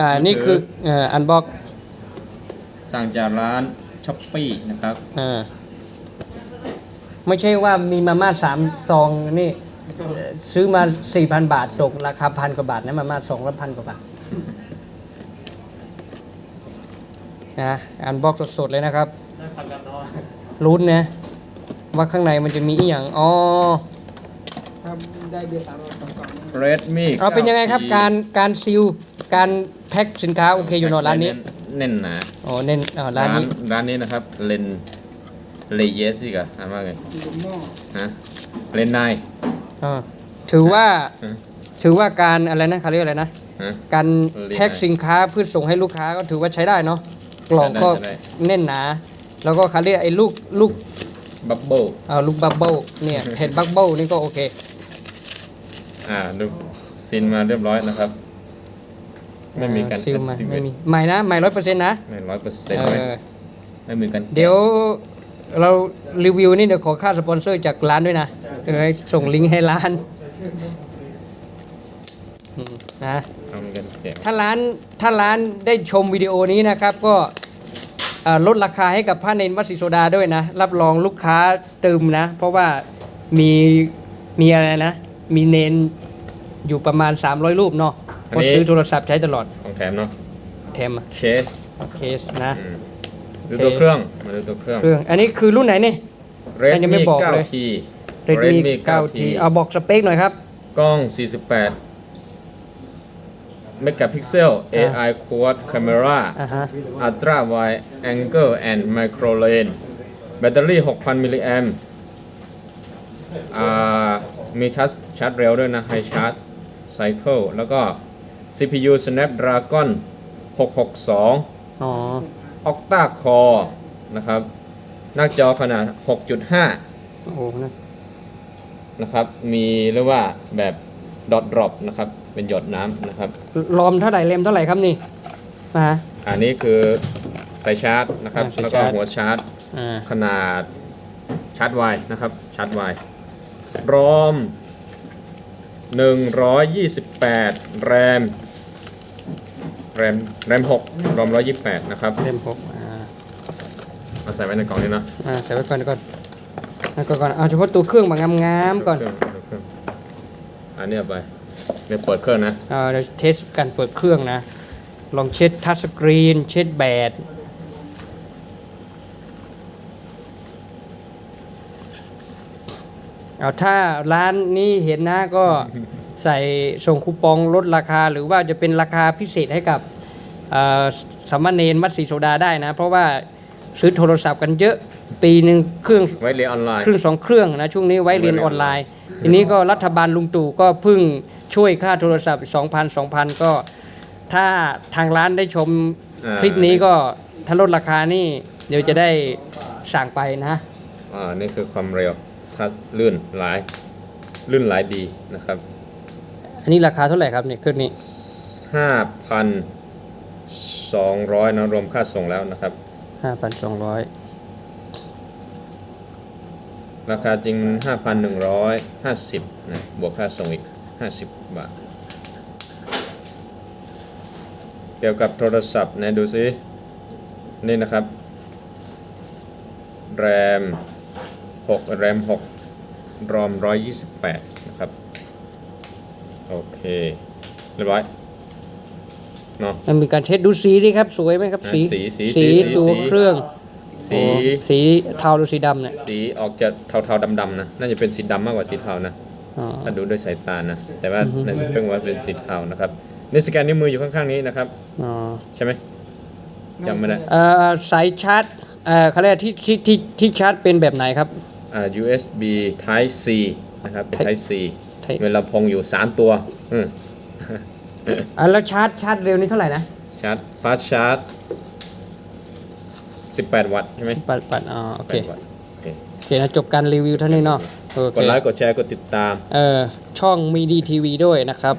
อ่านี่คือเอ่ออันบ็อกสั่งจากร้านช้อปปี้นะครับอ่าไม่ใช่ว่ามีมาม่าสามซองนี่เอ่อซื้อมาสี่พันบาทตกราคาพันกว่าบาทนะมาม่าสองละพันกว่าบาทนะอันบ็อกสดๆเลยนะครับรุ้นนะว่าข้างในมันจะมีอีหยังอ๋อครับได้เบียร์สามร้อยสองกล่องนะเรดมีเอาเป็นยังไงครับการการซีล การแพ็คสินค้าโอเคอยู่เนอะร้านนี้เน้นหนาอ๋อเน้นอ๋อร้านนี้ร้านนี้นะครับเลนเลเยสสิกะอ่านว่าไงอยู่หม้อฮะเลนไนอ่าถือว่าอืมถือว่าการอะไรนะเขาเรียกอะไรนะฮะการเรียกแพ็คอะไรสินค้าเพื่อส่งให้ลูกค้าก็ถือว่าใช้ได้เนาะกล่องก็ใช้ได้แน่นหนา แล้วก็เขาเรียกไอ้ลูกลูกบับเบิ้ลเอ่อลูกบับเบิ้ลเนี่ยแผ่นบับเบิ้ลนี่ก็โอเค อ่าดูซินมาเรียบร้อยนะครับ ไม่มีการซิลมา activate ไม่มีใหม่นะ ใหม่ร้อยเปอร์เซ็นต์นะไม่ร้อยเปอร์เซ็นต์เอไม่อไม่มีกันเดี๋ยวเรารีวิวนี่เดี๋ยวขอค่าสปอนเซอร์จากร้านด้วยนะเดี๋ยวให้ส่งลิงก์ให้ร้านอืมนะ เอามีกันแกะถ้าร้านถ้าร้านได้ชมวิดีโอนี้นะครับก็เอ่อลดราคาให้กับผ้าเนนวัดศรีโซดาด้วยนะ รับรองลูกค้าเติมนะ เพราะว่ามีมีอะไรนะ มีเนนอยู่ประมาณ 300 รูปเนาะ ก็ซื้อโทรศัพท์ใช้ตลอดของแถมเนาะแถมอะเคสเคสนะ อืมดูตัวเครื่องมาดูตัวเครื่อง เครื่องอันนี้คือรุ่นไหนนี่ยังไม่ Redmi บอกเลย 9T Redmi 9T เอาบอกสเปคหน่อยครับ กล้อง 48เมกะพิกเซลอ่า AI Quad Camera อ่าฮะ Ultra Wide Angle and Micro Lens แบตเตอรี่ 6,000 มิลลิแอมป์อ่ามีชาร์จชาร์จเร็วด้วยนะ High Charge Cycle แล้วก็ CPU Snapdragon 662 อ๋อ Octa Core นะครับ หน้าจอขนาด 6.5 โอ้โหนะ นะครับ มีเรียกว่าแบบดอทดรอปนะครับ เป็นหยดน้ำนะครับรอมเท่าไหร่เลมเท่าไหร่ครับนี่ นะฮะ อันนี้คือสายชาร์จนะครับ อ่าสายแล้วก็ชาร์จ หัวชาร์จ อ่า ขนาดชาร์จไวนะครับชาร์จไวรอม 128 แรม แรมแรม6รอม128นะครับเลมหกอ่าเอาใส่ไว้ในกล่องนี้เนาะอ่าใส่ไว้ก่อนเดี๋ยวก่อนเอาก่อนก่อนเอาเฉพาะตัวเครื่องแบบงามๆก่อนเครื่องเครื่องอันนี้เอาไปเดี๋ยวเปิดเครื่องนะเอาเดี๋ยวเทสการเปิดเครื่องนะ ลองเช็ดทัชสกรีน เช็ดแบตเอาถ้าร้านนี้เห็นนะก็ ใส่ส่งคูปองลดราคา หรือว่าจะเป็นราคาพิเศษให้กับเอ่อสามเณรมัดสีโซดาได้นะ เพราะว่าซื้อโทรศัพท์กันเยอะปีหนึ่งเครื่องไว้เรียนออนไลน์เครื่องสองเครื่องนะช่วงนี้ไว้เรียนออนไลน์ ทีนี้ก็รัฐบาลลุงตู่ก็เพิ่งช่วยค่าโทรศัพท์ 2,000 2,000 ก็ ถ้าทางร้านได้ชมอ่าคลิปนี้ก็ถ้าลดราคานี่เดี๋ยวจะได้สั่งไปนะอ่านี่คือความเร็วถ้าลื่นหลายลื่นหลายดีนะครับ อันนี้ราคาเท่าไหร่ครับเนี่ยเครื่องนี้5,200นะรวมค่าส่งแล้วนะครับ5,200ราคาจริงมัน5,150นะ บวกค่าส่งอีก50บาท เกี่ยวกับโทรศัพท์นะดูซิ นี่นะครับ แรม6แรม6รอม128นะครับ โอเค เรียบร้อยเนาะมันมีการเช็ดดูสีดิครับ สวยไหมครับ สีสีสีสีสีสีตัวสีเครื่อง สีโอ้สีเทาหรือสีดำเนี่ยสีออกจะเทาๆดำๆนะน่าจะเป็นสีดำมากกว่าสีเทานะอ๋อถ้าดูด้วยสายตานะ แต่ว่าในสเปคว่าเป็นสีเทานะครับนี่สแกนนิ้วมืออยู่ข้างๆนี้นะครับอ๋อใช่ไหมจำไม่ได้เอ่อสายชาร์จเอ่อเขาเรียกที่ที่ที่ที่ชาร์จเป็นแบบไหนครับอ่า USB Type C นะครับเป็น Type C Type เวลาพงอยู่3ตัวอืมอะแล้วชาร์จชาร์จเร็วนี่เท่าไหร่นะชาร์จฟาสชาร์จ18วัตต์ใช่ไหมปัดปัดอ๋อโอเค18วัตต์โอเคโอเคนะจบการรีวิวเท่านี้เนาะโอกเคดไลค์กดแชร์กดติดตาม เออช่องมีดีทีวีด้วยนะครับ